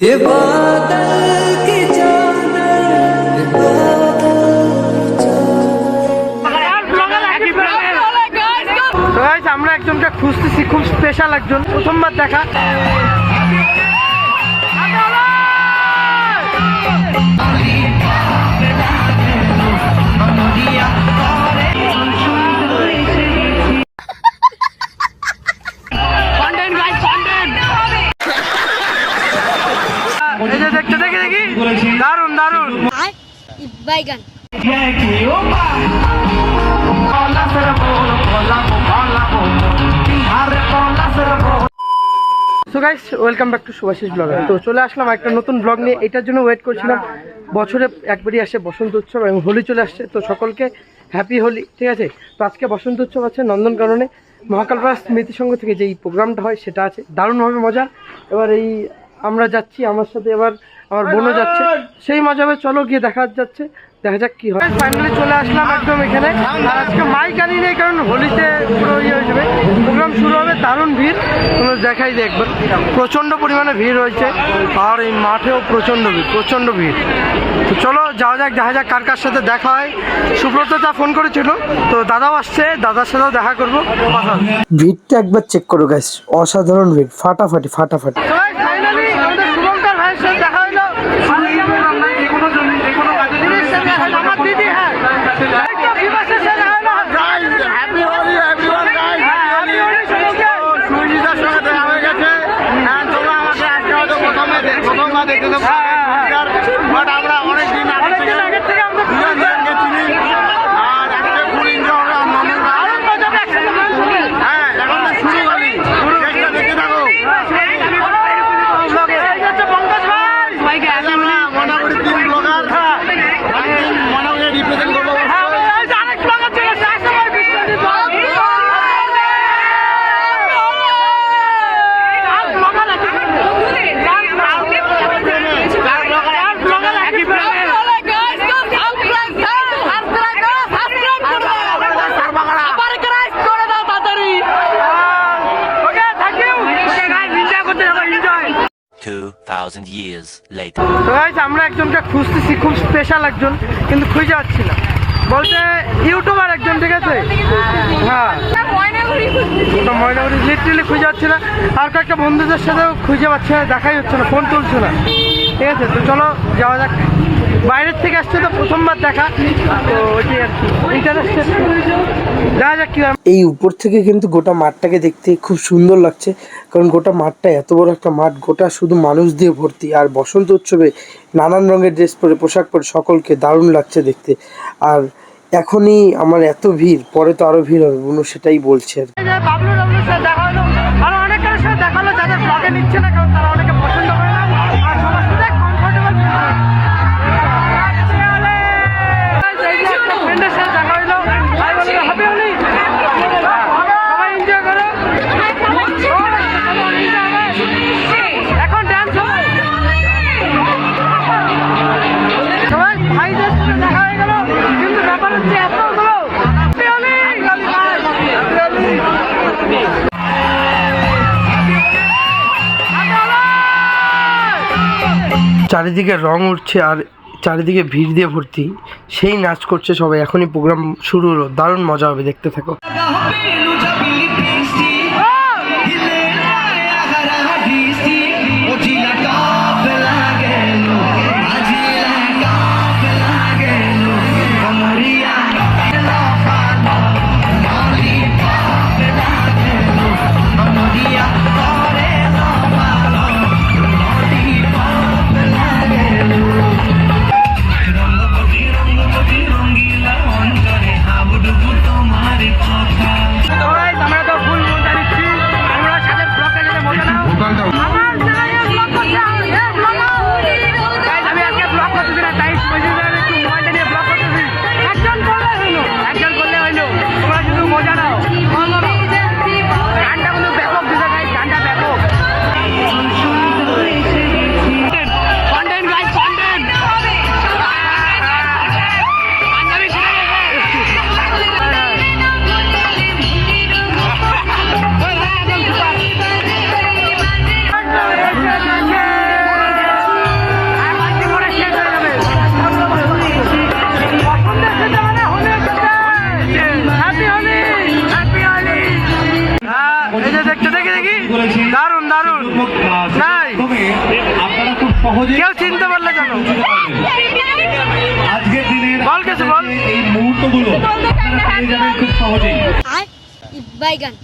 ये बादल की चादर তো guys, আমরা একজনকে খুঁজতেছি খুব স্পেশাল একজন প্রথমবার দেখা বাইগান so guys welcome back to Subhashis vlogger তো চলে আসলাম একটা নতুন ব্লগ নিয়ে। এটার জন্য ওয়েট করছিলাম। বছরে একবারই আসে বসন্ত উৎসব এবং হোলি চলে আসছে। তো সকলকে হ্যাপি হোলি, ঠিক আছে? তো আজকে বসন্ত উৎসব আছে নন্দনকাননে। মহাকালপাড়া স্মৃতি সংঘ থেকে যে এই প্রোগ্রামটা হয়, সেটা আছে। দারুণভাবে মজা এবার এই আমরা যাচ্ছি আমার সাথে এবার আমার বোনও যাচ্ছে। সেই মজা হবে চলো গিয়ে দেখা যাচ্ছে দেখা যাক কি হয়। ফাইনালি চলে আসলাম একদম এখানে। আর আজকে মাইক আনি নেই কারণ হোলিতে পুরো ইয়ে হয়ে যাবে। প্রোগ্রাম শুরু হবে দারুণ ভিড়। তোমরা দেখাই একবার। প্রচণ্ড পরিমাণে ভিড় হয়েছে আর এই মাঠেও প্রচণ্ড ভিড় প্রচণ্ড ভিড়। তো চলো যাওয়া যাক দেখা যাক কার কার সাথে দেখা হয়। সুব্রত যা ফোন করেছিল। তো দাদাও আসছে দাদার সাথেও দেখা করব। ভিড়টা একবার চেক করো গাইস অসাধারণ ভিড় ফাটাফাটি ফাটাফাটি তো ভাই ফাইনালি আমাদের শুভঙ্কর ভাইয়ের সাথে দেখা হলো দিদির সাথে দেখা হলো, আমার দিদি হ্যাঁ এই তো বিভাসের সাথে দেখা হলো। হ্যাপি হোলি এভরিওয়ান গাইস হ্যাঁ, happy Holi শুভঙ্কর। সুজিতার সঙ্গে দেখা হয়ে গেছে হ্যাঁ তোমরা আমাকে আজকে হয়তো প্রথমে দে- প্রথমবার দেখতে তো হ্যাঁ, হ্যাঁ, হ্যাঁ। বাট আমরা অনেক দিন আগে থেকে অনেকদিন আগের থেকে আমরা দুজন দুজনকে চিনি আর আজকে ফুল এনজয় হবে আর নন্দন দারুণ মজা হবে একসাথে গান শুনে। হ্যাঁ এখন তো শুরু হলি চেষ্টা দেখতে থাকো এই হচ্ছে পঙ্কজ ভাই। আজ আমরা মোটামুটি তিন ব্লগার মোটামুটি রিপ্রেজেন্ট করব হ্যাঁ, এই যে আরেক vlogger চলে এসেছে, আসো ভাই, বিশ্বজিৎ ভাই। আর vlogger আছে কিন্তু। আর vlogger আছে কিন্তু। Okay, thank you. Okay, guys, enjoy করতে থাকো, enjoy. 2,000 years later. আমরা একজনকে খুঁজতেছি খুব স্পেশাল একজন কিন্তু খুঁজে পাচ্ছি না। বলতে ইউটিউবার একজন ঠিক আছে? হ্যাঁ। তো ময়নাগুড়ি লিটারেলি খুঁজে পাচ্ছি না। আর কয়েকটা বন্ধুদের সাথেও খুঁজে পাচ্ছি না দেখাই হচ্ছে না ফোন তুলছে না। ঠিক আছে তো চলো যাওয়া যাক বাইরের থেকে আসছে তো প্রথমবার দেখা তো ওইটি আর কি ইন্টারেস্টেড দেখা যাক কি। এই উপর থেকে কিন্তু গোটা মাঠটাকে দেখতে খুব সুন্দর লাগছে কারণ গোটা মাঠটা এত বড় একটা মাঠ গোটা শুধু মানুষ দিয়ে ভর্তি আর বসন্ত উৎসবে নানান রঙের ড্রেস পরে পোশাক পরে সকলকে দারুণ লাগছে দেখতে আর এখনই আমার এত ভিড় পরে তো আরও ভিড় হবে বুনু সেটাই বলছে আর কি। এই যে বাবলু ডাবলুর সাথে দেখা হলো দেখা যাদের ব্লগে নিচ্ছে না কারণ তারা চারিদিকে রং উঠছে আর চারিদিকে ভিড় দিয়ে ভর্তি। সেই নাচ করছে সবাই। এখনই প্রোগ্রাম শুরু হলো। দারুণ মজা হবে দেখতে থাকো। এই যে দেখতে, দেখি দেখি। দারুণ দারুণ খুব সহজে চিনতে পারলে জানো। আজকের দিনের বল কিছু, বল। এই মুহূর্তগুলো আপনারা খুব সহজেই বাইগান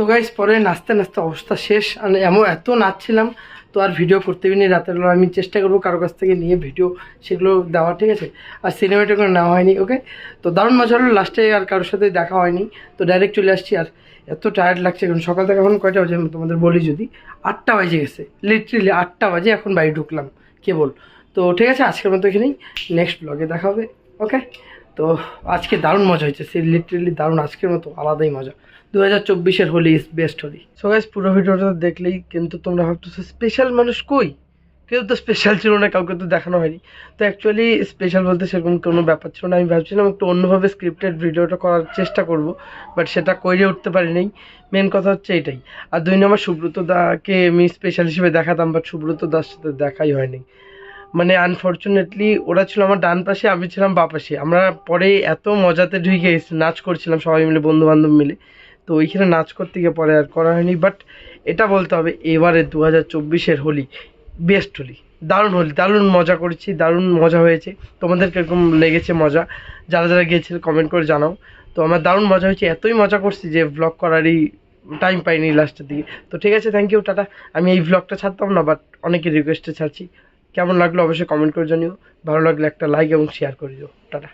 সো গাইস পরে নাচতে নাচতে অবস্থা শেষ। আর এমন এত নাচছিলাম, তো আর ভিডিও করতে পারিনি রাতের বেলা। আমি চেষ্টা করব কারও কাছ থেকে নিয়ে ভিডিও সেগুলো দেওয়া, ঠিক আছে? আর সিনেমাটা করে নেওয়া হয়নি ওকে তো দারুণ মজা হলো লাস্টে আর কারোর সাথে দেখা হয়নি। তো ডাইরেক্ট চলে আসছি, আর এত টায়ার্ড লাগছে। এখন সকাল থেকে এখন কয়টা বাজে তোমাদের বলি যদি? আটটা বাজে গেছে। লিটারেলি আটটা বাজে এখন বাড়ি ঢুকলাম, কেবল। তো ঠিক আছে, আজকের মতো এখানেই। নেক্সট ব্লগে দেখা হবে ওকে তো আজকে দারুণ মজা হয়েছে সে লিটারেলি দারুণ। আজকের মতো আলাদাই মজা। দু হাজার চব্বিশের Holi is best Holi so guys পুরো ভিডিওটা দেখলেই কিন্তু তোমরা ভাবতেছো স্পেশাল মানুষ কই? কেউ তো স্পেশাল ছিল না, কাউকে তো দেখানো হয়নি। তো অ্যাকচুয়ালি স্পেশাল বলতে সেরকম কোনো ব্যাপার ছিল না। আমি ভাবছিলাম একটু অন্যভাবে স্ক্রিপ্টেড ভিডিওটা করার চেষ্টা করব বাট সেটা করে উঠতে পারিনি। মেন কথা হচ্ছে এটাই। আর দুই নম্বর, সুব্রত দাকে আমি স্পেশাল হিসেবে দেখাতাম বাট সুব্রত দার সাথে দেখাই হয়নি। মানে আনফর্চুনেটলি ওরা ছিল আমার ডান পাশে, আমি ছিলাম বা পাশে। আমরা পরে এত মজাতে ঢুকে গেছি নাচ করছিলাম সবাই মিলে বন্ধু বান্ধব মিলে। তো ওইখানে নাচ করতে গিয়ে পরে আর করা হয়নি বাট এটা বলতে হবে এবারে দু হাজার চব্বিশের হোলি বেস্ট হোলি, দারুণ হোলি, দারুণ মজা করেছি, দারুণ মজা হয়েছে, তোমাদের কীরকম লেগেছে মজা, যারা যারা গিয়েছিল কমেন্ট করে জানাও, তো আমার দারুণ মজা হয়েছে, এতই মজা করছি যে ব্লগ করারই টাইম পাইনি লাস্টের দিকে, তো ঠিক আছে থ্যাংক ইউ টাটা, আমি এই ব্লগটা ছাড়তাম না বাট অনেকের রিকোয়েস্টে ছাড়ছি, কেমন লাগল অবশ্যই কমেন্ট করে জানিও, ভালো লাগলে একটা লাইক এবং শেয়ার করে দিও, টাটা।